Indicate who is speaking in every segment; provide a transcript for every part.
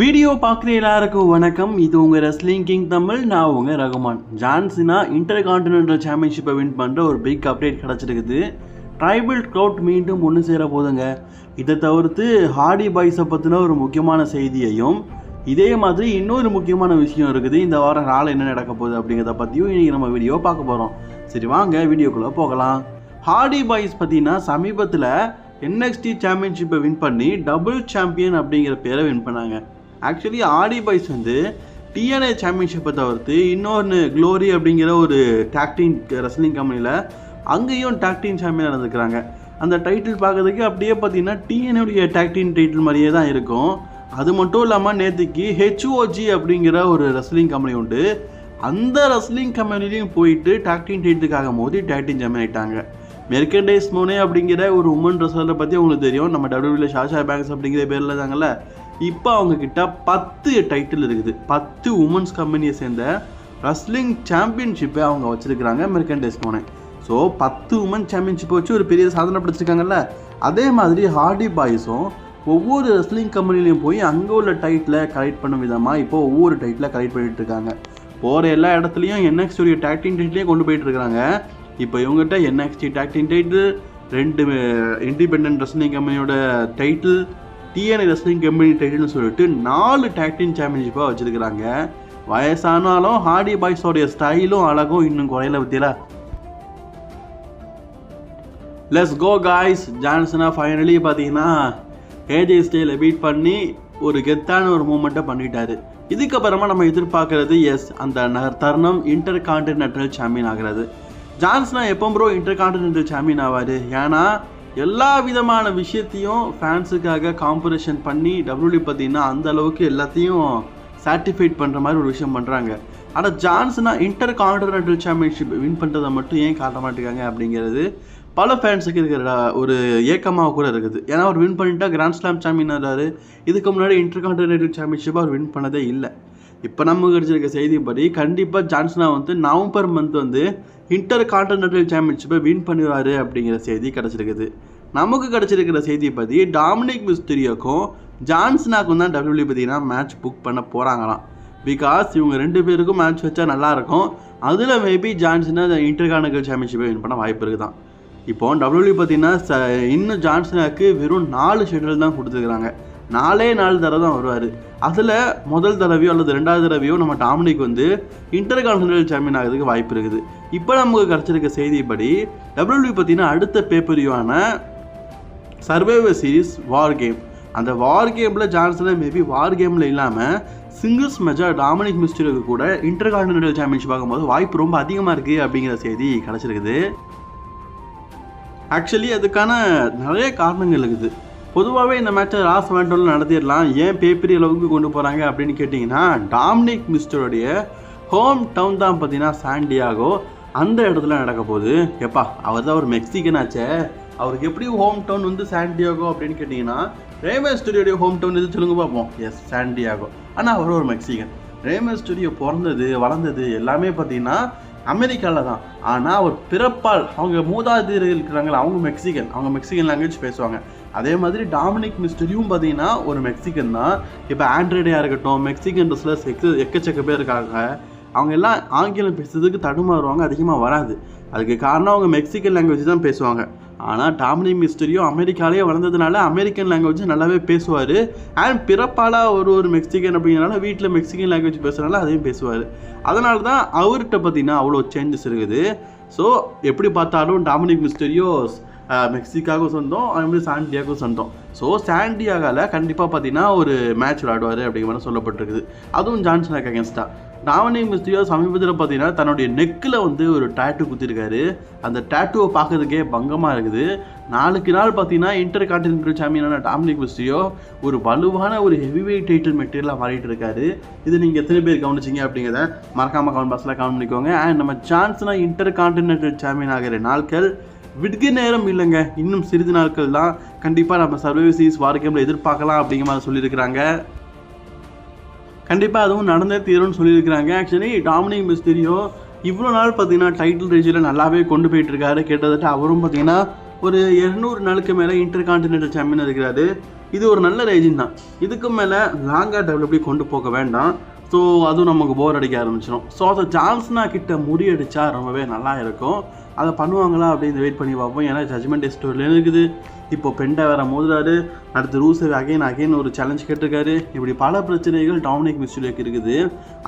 Speaker 1: Video பார்க்குற எல்லாருக்கும் வணக்கம். இது உங்கள் ரெஸ்லிங் கிங் தமிழ் நான் உங்கள் ரகுமான். ஜான்சினா இன்டர் கான்டினென்டல் சாம்பியன்ஷிப்பை வின் பண்ணுற ஒரு பிக் அப்டேட் கிடச்சிருக்குது. ட்ரைபிள் க்ரௌட் மீண்டும் ஒன்று சேர போதுங்க. இதை தவிர்த்து ஹார்டி பாய்ஸை பற்றின ஒரு முக்கியமான செய்தியையும் இதே மாதிரி இன்னொரு முக்கியமான விஷயம் இருக்குது. இந்த வாரம் நாள் என்ன நடக்க போகுது அப்படிங்கிறத பற்றியும் இன்றைக்கி நம்ம வீடியோ பார்க்க போகிறோம் சரி வாங்க வீடியோக்குள்ளே போகலாம். ஹார்டி பாய்ஸ் பார்த்தீங்கன்னா சமீபத்தில் என்எக்ஸ்டி சாம்பியன்ஷிப்பை வின் பண்ணி டபுள் சாம்பியன் அப்படிங்கிற பேரை வின் பண்ணாங்க. ஆக்சுவலி ஆடி பாய்ஸ் வந்து டிஎன்ஏ சாம்பியன்ஷிப்பை தவிர்த்து இன்னொன்று க்ளோரி அப்படிங்கிற ஒரு டாக்டிங் ரெஸ்லிங் கம்பெனியில் அங்கேயும் டாக்டிங் சாம்பியன் நடந்துக்கிறாங்க அந்த டைட்டில் பார்க்கறதுக்கு அப்படியே பார்த்தீங்கன்னா டிஎன்ஏடைய டாக்டிங் டைட்டில் மாதிரியே தான் இருக்கும். அது மட்டும் இல்லாமல் நேற்றுக்கு ஹெச்ஓஜி அப்படிங்கிற ஒரு ரெஸ்லிங் கம்பெனி உண்டு. அந்த ரெஸ்லிங் கம்பெனிலையும் போயிட்டு டாக்டிங் டைட்டுக்காக மோதி டாக்டிங் ஆகிட்டாங்க ஆயிட்டாங்க. மெர்கண்டைஸ் மோனே அப்படிங்கிற ஒரு உமன் ரெஸ்லரை பற்றி உங்களுக்கு தெரியும். நம்ம டபிள்யூவில் ஷாஷா பேங்க்ஸ் அப்படிங்கிற பேரில் தாங்கல்ல. இப்போ அவங்கக்கிட்ட பத்து டைட்டில் இருக்குது. பத்து உமன்ஸ் கம்பெனியை சேர்ந்த ரஸ்லிங் சாம்பியன்ஷிப்பை அவங்க வச்சுருக்கிறாங்க மெர்கண்டைஸ் மோனே ஸோ பத்து உமன் சாம்பியன்ஷிப்பை வச்சு ஒரு பெரிய சாதனை படைச்சிருக்காங்கல்ல? அதே மாதிரி ஹார்டி பாய்ஸும் ஒவ்வொரு ரெஸ்லிங் கம்பெனிலையும் போய் அங்கே உள்ள டைட்டில் கலெக்ட் பண்ண விதமாக இப்போ ஒவ்வொரு டைட்டில் கலெக்ட் பண்ணிட்டு இருக்காங்க. போகிற எல்லா இடத்துலையும் என்எக்ஸ்டியுடைய டாக்டிங் டைட்டிலையும் கொண்டு போயிட்டு இருக்காங்க இப்போ இவங்ககிட்ட என்எக்ஸ்டி டாக்டிங் டைட்டில் ரெண்டு இண்டிபெண்ட் ரெஸ்லிங் கம்பெனியோட டைட்டில் டிஎன் ரெஸ்லிங் கம்பெனி டைட்டில்னு சொல்லிட்டு நாலு டேக்டின் சாம்பியன்ஷிப்பாக வச்சுருக்கிறாங்க. வயசானாலும் ஹார்டி பாய்ஸோடைய ஸ்டைலும் அழகும் இன்னும் குறையில பற்றியல let's go guys John Cena finally பார்த்தீங்கன்னா ஏஜே ஸ்டைலை பீட் பண்ணி ஒரு கெத்தான ஒரு மூமெண்ட்டை பண்ணிட்டாரு. இதுக்கப்புறமா நம்ம எதிர்பார்க்கறது எஸ் அந்த தருணம் இன்டர் கான்டினென்டல் சாம்பியன் ஆகிறது. ஜான்சனா எப்போ ப்ரோ இன்டர் கான்டினென்டல் சாம்பியன் ஆவார். ஏன்னா எல்லா விதமான விஷயத்தையும் ஃபேன்ஸுக்காக காம்பரேஷன் பண்ணி டபிள்யூடி பார்த்தீங்கன்னா அந்த அளவுக்கு எல்லாத்தையும் சாட்டிஃபைட் பண்ணுற மாதிரி ஒரு விஷயம் பண்ணுறாங்க ஆனால் John Cena intercontinental championship win பண்ணுறதை மட்டும் ஏன் காட்ட மாட்டேங்காங்க அப்படிங்கிறது பல ஃபேன்ஸுக்கு இருக்கிற ஒரு ஏக்கமாக கூட இருக்குது. ஏன்னா அவர் வின் பண்ணிட்டா கிராண்ட் ஸ்லாம் சாம்பியன் ஆகிறாரு இதுக்கு முன்னாடி இன்டர் கான்டினென்டல் சாம்பியன்ஷிப் அவர் வின் பண்ணதே இல்லை. இப்போ நம்ம கிடைச்சிருக்க செய்திப்படி கண்டிப்பாக ஜான்சனா வந்து நவம்பர் மந்த் வந்து இன்டர் கான்டினென்டல் சாம்பியன்ஷிப்பை வின் பண்ணிடுவார் அப்படிங்கிற செய்தி கிடச்சிருக்குது. நமக்கு கிடச்சிருக்கிற செய்தியை பற்றி டாமினிக் மிஸ்திரியோக்கும் ஜான்ஸ்னாக்கும் தான் டபிள்யூ பார்த்தீங்கன்னா மேட்ச் புக் பண்ண போகிறாங்களாம் பிகாஸ் இவங்க ரெண்டு பேருக்கும் மேட்ச் வச்சா நல்லாயிருக்கும் அதில் மேபி ஜான்சனா இன்டர் சாம்பியன்ஷிப்பை வின் பண்ண வாய்ப்பு இருக்குது தான் இப்போ டபிள்யூ பார்த்தீங்கன்னா ச இன்னும் ஜான்சனாக்கு வெறும் நாலு ஷெட்யூல் தான் கொடுத்துருக்குறாங்க. நாலே நாலு தடவை தான் வருவார். அதில் முதல் தடவையோ அல்லது ரெண்டாவது தடவையோ நம்ம டாமினிக் வந்து இன்டர் சாம்பியன் ஆகிறதுக்கு வாய்ப்பு இருக்குது. இப்போ நமக்கு கிடச்சிருக்க செய்திப்படி டபிள்யூ பார்த்தீங்கன்னா அடுத்த பேப்பரியான சர்வைவர் சீரிஸ் வார் கேம் அந்த வார் கேமில் ஜான்சனை மேபி வார் கேமில் இல்லாமல் சிங்கிள்ஸ் மேட்சாக டாமினிக் மிஸ்டருக்கு கூட இன்டர் கான்டினென்டல் சாம்பியன்ஷிப் பார்க்கும்போது வாய்ப்பு ரொம்ப அதிகமாக இருக்குது அப்படிங்கிற செய்தி கிடச்சிருக்குது. ஆக்சுவலி அதுக்கான நிறைய காரணங்கள் இருக்குது. பொதுவாகவே இந்த மேட்சை ராஸ் வேண்டோவில் நடத்திடலாம். ஏன் பேப்பரி அளவுக்கு கொண்டு போகிறாங்க அப்படின்னு கேட்டிங்கன்னா டாமினிக் மிஸ்டருடைய ஹோம் டவுன் தான் பார்த்தீங்கன்னா சாண்டியாகோ அந்த இடத்துல நடக்க போகுது. எப்பா அவர் தான் ஒரு மெக்சிகனாச்சே அவருக்கு எப்படி ஹோம் டவுன் வந்து சாண்டியாகோ அப்படின்னு கேட்டிங்கன்னா ரேமே ஸ்டுடியோடைய ஹோம் டவுன் எது சொல்லுங்க பார்ப்போம். எஸ் சாண்டியாகோ ஆனால் அவர் ஒரு மெக்சிகன். ரேமே ஸ்டுடியோ பிறந்தது வளர்ந்தது எல்லாமே பார்த்தீங்கன்னா அமெரிக்காவில் தான். ஆனால் அவர் பிறப்பால் அவங்க மூதாதையர்கள் இருக்கிறாங்களா அவங்க மெக்சிகன். அவங்க மெக்சிகன் லாங்குவேஜ் பேசுவாங்க. அதே மாதிரி டாமினிக் மிஸ்டரியும் பார்த்தீங்கன்னா ஒரு மெக்சிகன் தான். இப்போ ஆண்ட்ராய்டாக இருக்கட்டும் மெக்சிகன் ரெஸ்லர்ஸ் எக்க எக்கச்சக்க பேர் இருக்காங்க. அவங்க எல்லாம் ஆங்கிலம் பேசுறதுக்கு தடுமாறுவாங்க அதிகமாக வராது. அதுக்கு காரணம் அவங்க மெக்சிகன் லாங்குவேஜ் தான் பேசுவாங்க. ஆனால் டாமினிக் மிஸ்டரியும் அமெரிக்காலேயே வளர்ந்ததுனால அமெரிக்கன் லாங்குவேஜ் நல்லாவே பேசுவார். அண்ட் பிறப்பால் ஒரு ஒரு மெக்சிகன் அப்படிங்கிறனால வீட்டில் மெக்சிகன் லாங்குவேஜ் பேசுகிறனால அதையும் பேசுவார். அதனால தான் அவர்கிட்ட பார்த்தீங்கன்னா அவ்வளோ சேஞ்சஸ் இருக்குது. ஸோ எப்படி பார்த்தாலும் டாமினிக் மிஸ்டரியோஸ் மெக்சிகாவுக்கும் சொந்தம் அதே மாதிரி சாண்டியாக்கும் சொந்தம். ஸோ சாண்டியாகாவில் கண்டிப்பாக பார்த்தீங்கன்னா ஒரு மேட்ச் விளையாடுவார் அப்படிங்கிற மாதிரி சொல்லப்பட்டிருக்குது. அதுவும் ஜான்சனாக அகேன்ஸ்டாக நாவனி மிஸ்திரியோ சமீபத்தில் பார்த்தீங்கன்னா தன்னுடைய நெக்கில் வந்து ஒரு டேட்டு குத்திருக்காரு. அந்த டேட்டுவை பார்க்கறதுக்கே பங்கமாக இருக்குது. நாளுக்கு நாள் பார்த்தீங்கன்னா இன்டர் கான்டினென்டல் சாம்பியனான டாமினிக் மிஸ்திரியோ ஒரு வலுவான ஒரு ஹெவி வெயிட் டைட்டில் மெட்டீரியலாக மாறிட்டு இருக்காரு. இது நீங்கள் எத்தனை பேர் கவனிச்சிங்க அப்படிங்கிறத மறக்காமல் கவன் பாக்ஸில் கமெண்ட் பண்ணிக்கோங்க. அண்ட் நம்ம சான்ஸ்னால் இன்டர் கான்டினென்டல் சாம்பியன் ஆகிற நாட்கள் விடுக நேரம் இல்லைங்க. இன்னும் சிறிது நாட்கள் தான். கண்டிப்பாக நம்ம சர்வே சீரிஸ் வாரக்கேமில் எதிர்பார்க்கலாம் அப்படிங்கிற மாதிரி சொல்லியிருக்கிறாங்க. கண்டிப்பாக அதுவும் நடந்தே தீரும்னு சொல்லியிருக்கிறாங்க. ஆக்சுவலி டாமினிக் மிஸ்திரியோ இவ்வளோ நாள் பார்த்தீங்கன்னா டைட்டில் ரேஞ்சில் நல்லாவே கொண்டு போயிட்டு இருக்காரு. கிட்டத்தட்ட அவரும் பார்த்தீங்கன்னா ஒரு இரநூறு நாளுக்கு மேலே இன்டர் கான்டினென்டல் சாம்பியன் இருக்கிறாரு. இது ஒரு நல்ல ரேஜின் தான். இதுக்கு மேலே லாங்காக டெவலப்டி கொண்டு போக வேண்டாம். ஸோ அதுவும் நமக்கு போர் அடிக்க ஆரம்பிச்சிடும் ஸோ அதை ஜான்ஸ்னா கிட்ட முறியடிச்சா ரொம்பவே நல்லா இருக்கும். அதை பண்ணுவாங்களா அப்படின்னு வெயிட் பண்ணி பார்ப்போம். ஏன்னா ஜட்மெண்ட் ஸ்டோரியில் இருக்குது? இப்போ பெண்டை வேற மோதுறாரு. அடுத்து ரூசே அகைன் அகைன் ஒரு சேலஞ்ச் கேட்டிருக்காரு. இப்படி பல பிரச்சனைகள் டாமினிக் மிஸ்டூலியோக்கு இருக்குது.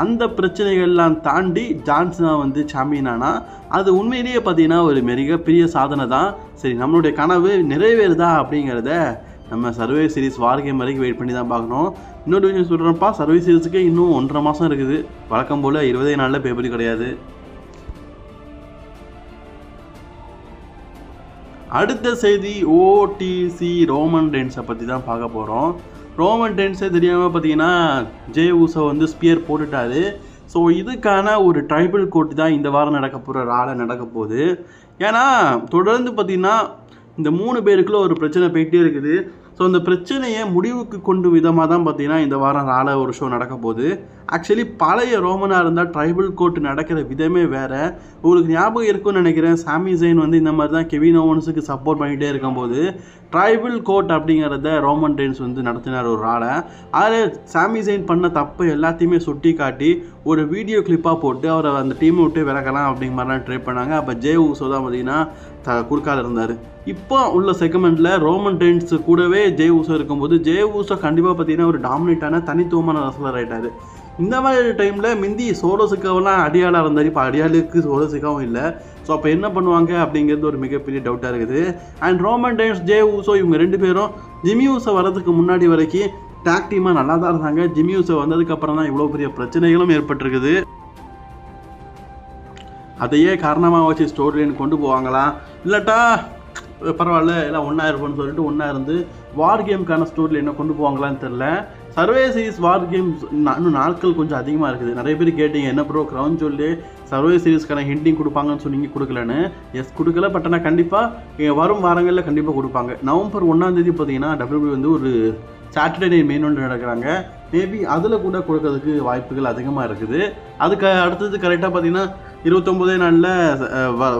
Speaker 1: அந்த பிரச்சனைகள்லாம் தாண்டி ஜான்சனா வந்து சாம்பியன் ஆனால் அது உண்மையிலேயே பார்த்தீங்கன்னா ஒரு மிகப்பெரிய சாதனை தான். சரி நம்மளுடைய கனவு நிறைவேறுதா அப்படிங்கிறத நம்ம சர்வே சீரிஸ் வார் கேம் வரைக்கும் வெயிட் பண்ணி தான் பார்க்கணும். இன்னொரு விஷயம் சொல்கிறப்பா சர்வே சீரிஸுக்கு இன்னும் ஒன்றரை மாதம் இருக்குது. வழக்கம் போல் இருபதே நாளில் பேப்பர் கிடையாது. அடுத்த செய்தி ஓடிசி ரோமன் டென்ஸை பற்றி தான் பார்க்க போகிறோம் ரோமன் டென்ஸே தெரியாமல் பார்த்தீங்கன்னா ஜே ஊசோ வந்து ஸ்பியர் போட்டுட்டாரு. ஸோ இதுக்கான ஒரு ட்ரைபிள் கோர்ட் தான் இந்த வாரம் நடக்க போகிற ஆளை நடக்க போகுது. ஏன்னா தொடர்ந்து பார்த்திங்கன்னா இந்த மூணு பேருக்குள்ள ஒரு பிரச்சனை போயிட்டே இருக்குது. ஸோ அந்த பிரச்சனையை முடிவுக்கு கொண்டு விதமாக தான் பார்த்தீங்கன்னா இந்த வாரம் ரால ஒரு ஷோ நடக்க போகுது. ஆக்சுவலி பழைய ரோமனாக இருந்தால் ட்ரைபிள் கோர்ட் நடக்கிற விதமே வேறு. உங்களுக்கு ஞாபகம் இருக்கும்னு நினைக்கிறேன். சாமி ஜெயின் வந்து இந்த மாதிரி தான் கெவின் ஓவன்ஸுக்கு சப்போர்ட் பண்ணிகிட்டே இருக்கும்போது ட்ரைபிள் கோர்ட் அப்படிங்கிறத ரோமன் டென்ஸ் வந்து நடத்தினார் ஒரு ஆளை. அதில் சாமி ஜெயின் பண்ண தப்பு எல்லாத்தையுமே சுட்டி காட்டி ஒரு வீடியோ கிளிப்பாக போட்டு அவரை அந்த டீமை விட்டு விலகலாம் அப்படிங்கிற மாதிரிலாம் ட்ரை பண்ணாங்க. அப்போ ஜே ஊசோ தான் பார்த்தீங்கன்னா த குறுக்கால் இருந்தார். இப்போ உள்ள செகமெண்ட்டில் ரோமன் டென்ஸ் கூடவே ஜே ஊசோ இருக்கும்போது ஜே ஊசோ கண்டிப்பாக பார்த்தீங்கன்னா ஒரு டாமினேட்டான தனித்துவமான ரசலர் ஆகிட்டார் இந்த மாதிரி டைமில் மிந்தி சோலோசிக்காவெல்லாம் அடியாளாக இருந்தார். இப்போ அடியாளுக்கு சோலோசிக்காவும் இல்லை. ஸோ அப்போ என்ன பண்ணுவாங்க அப்படிங்கிறது ஒரு மிகப்பெரிய டவுட்டாக இருக்குது. And Roman Reigns Jey Uso இவங்க ரெண்டு பேரும் ஜிமி ஊசோ வரதுக்கு முன்னாடி வரைக்கும் டாக் டீமாக நல்லா தான் இருந்தாங்க. ஜிமி ஊசோ வந்ததுக்கப்புறம் தான் இவ்வளோ பெரிய பிரச்சனைகளும் ஏற்பட்டிருக்குது. அதையே காரணமாக வச்சு ஸ்டோரி லைன் கொண்டு போவாங்களா? இல்லாட்டா பரவாயில்ல எல்லாம் ஒன்றா இருப்போம்னு சொல்லிட்டு ஒன்றா இருந்து வார் கேமுக்கான ஸ்டோரியில் என்ன கொண்டு போவாங்களான்னு தெரில சர்வே சீரிஸ் வார் கேம்ஸ் இன்னும் நாட்கள் கொஞ்சம் அதிகமாக இருக்குது. நிறைய பேர் கேட்டீங்க என்ன ப்ரோ க்ரௌன் சொல்லி. சர்வே சீரிஸ்க்கான ஹிண்டிங் கொடுப்பாங்கன்னு சொன்னீங்க கொடுக்கலன்னு. எஸ் கொடுக்கல பட் ஆனால் கண்டிப்பாக வரும் வாரங்களில் கண்டிப்பாக கொடுப்பாங்க. நவம்பர் ஒன்றாம் தேதி பார்த்தீங்கன்னா டபிள்யூபி வந்து ஒரு சாட்டர்டே மெயின் ஒன்று நடக்கிறாங்க. மேபி அதில் கூட கொடுக்கறதுக்கு வாய்ப்புகள் அதிகமாக இருக்குது. அதுக்கு அடுத்தது கரெக்டாக பார்த்தீங்கன்னா இருபத்தொம்போதே நாளில்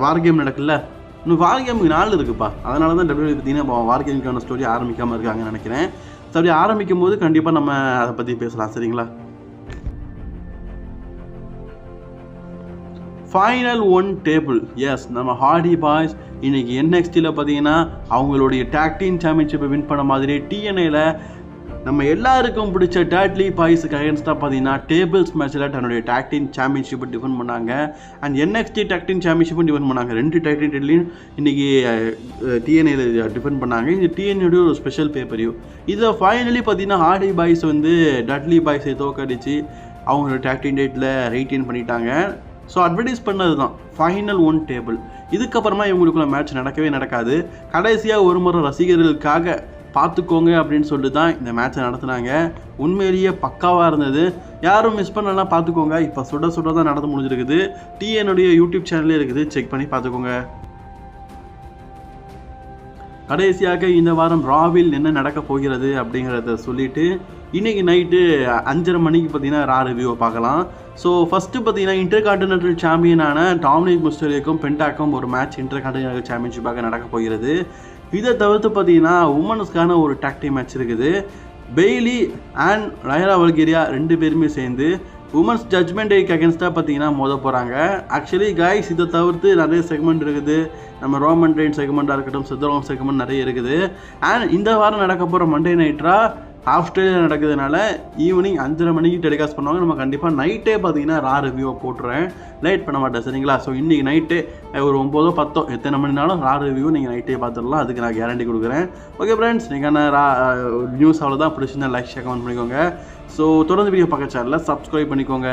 Speaker 1: வார் கேம் நடக்குல்ல? இன்னும் வார் கேமுக்கு நாள் இருக்குப்பா. அதனால தான் டபிள்யூ பார்த்தீங்கன்னா வார் கேமுக்கான ஸ்டோரி ஆரம்பிக்காமல் இருக்காங்கன்னு நினைக்கிறேன். ஸோ அப்படி ஆரம்பிக்கும் போது கண்டிப்பாக நம்ம அதை பற்றி பேசலாம் சரிங்களா? ஃபைனல் ஒன் டேபிள் எஸ் நம்ம ஹார்டி பாய்ஸ் இன்னைக்கு என்எக்ஸ்டியில் பார்த்தீங்கன்னா அவங்களுடைய டாக்டீன் சாம்பியன்ஷிப்பை வின் பண்ண மாதிரி டிஎன்ஏல நம்ம எல்லாருக்கும் பிடிச்ச டேட்லி பாய்ஸுக்கு அகேன்ஸ்டாக பார்த்தீங்கன்னா டேபிள்ஸ் மேட்ச்சில் தன்னுடைய டேக்டின் சாம்பியன்ஷிப்பை டிஃபெண்ட் பண்ணாங்க. அண்ட் என்எக்ஸ்டி டாக்டின் சாம்பியன்ஷிப்பும் டிஃபெண்ட் பண்ணாங்க. ரெண்டு டாக்டின் டெட்லையும் இன்றைக்கி டிஎன்ஏல டிஃபெண்ட் பண்ணாங்க. இந்த டிஎன்ஏடைய ஒரு ஸ்பெஷல் பேப்பரையும் இதை ஃபைனலி பார்த்தீங்கன்னா ஹார்டி பாய்ஸ் வந்து டட்லி பாய்ஸை தோக்கடிச்சு அவங்களோட டேக்டிங் டேட்டில் ரெய்டெயின் பண்ணிட்டாங்க. ஸோ அட்வர்டைஸ் பண்ணது தான் ஃபைனல் ஒன் டேபிள் இதுக்கப்புறமா இவங்களுக்குள்ள மேட்ச் நடக்கவே நடக்காது. கடைசியாக ஒரு முறை ரசிகர்களுக்காக பார்த்துக்கோங்க அப்படின்னு சொல்லிட்டு தான் இந்த மேட்ச்சை நடத்துனாங்க. உண்மையிலேயே பக்காவாக இருந்தது. யாரும் மிஸ் பண்ணலாம் பார்த்துக்கோங்க. இப்போ சுட சுட தான் நடந்து முடிஞ்சிருக்குது. டிஎனுடைய யூடியூப் சேனலே இருக்குது. செக் பண்ணி பார்த்துக்கோங்க. கடைசியாக இந்த வாரம் ராவில் என்ன நடக்க போகிறது அப்படிங்கிறத சொல்லிட்டு இன்னைக்கு நைட்டு அஞ்சரை மணிக்கு பார்த்தீங்கன்னா ரா ரிவ்யூவை பார்க்கலாம். ஸோ ஃபஸ்ட்டு பார்த்தீங்கன்னா இன்டர் கான்டினென்டல் சாம்பியனான டாமினிக் முஸ்டரிக்கும் பென்டாக்கும் ஒரு மேட்ச் இன்டர் கான்டினென்டல் சாம்பியன்ஷிப்பாக நடக்க போகிறது. இதை தவிர்த்து பார்த்தீங்கன்னா உமன்ஸ்க்கான ஒரு டாக்டி மேட்ச் இருக்குது. பெய்லி அண்ட் ரயரா வல்கேரியா ரெண்டு பேருமே சேர்ந்து உமன்ஸ் ஜட்மெண்ட் டேக்கு அகேன்ஸ்டாக பார்த்தீங்கன்னா மோத போகிறாங்க ஆக்சுவலி காய்ஸ் இதை தவிர்த்து நிறைய செக்மெண்ட் இருக்குது. நம்ம ரோமன் ட்ரெயின் செக்மெண்ட்டாக இருக்கட்டும் சித்தரோம் செக்மெண்ட் நிறைய இருக்குது. அண்ட் இந்த வாரம் நடக்க போகிற மண்டே நைட்ரா ஆஃப்டர்நூன் நடக்கிறதுனால ஈவினிங் அஞ்சரை மணிக்கு டெலிகாஸ்ட் பண்ணுவாங்க. நம்ம கண்டிப்பாக நைட்டே பார்த்தீங்கன்னா ரா ரிவ்யூவை போட்டுறேன் லைட் பண்ண மாட்டேன் சரிங்களா? ஸோ இன்றைக்கி நைட்டு ஒரு ஒம்போதோ பத்தோ எத்தனை மணினாலும் ரா ரிவ்யூ நீங்கள் நைட்டே பார்த்துடலாம் அதுக்கு நான் கேரண்டி கொடுக்குறேன். ஓகே ஃப்ரெண்ட்ஸ் நீங்கள் ரா நியூஸ் அவ்வளோதான் பிடிச்சிருந்தா லைக் ஷேர் கமெண்ட் பண்ணிக்கோங்க. ஸோ தொடர்ந்து வீடியோ பக்கச்சாரில் சேனலில் சப்ஸ்கிரைப் பண்ணிக்கோங்க.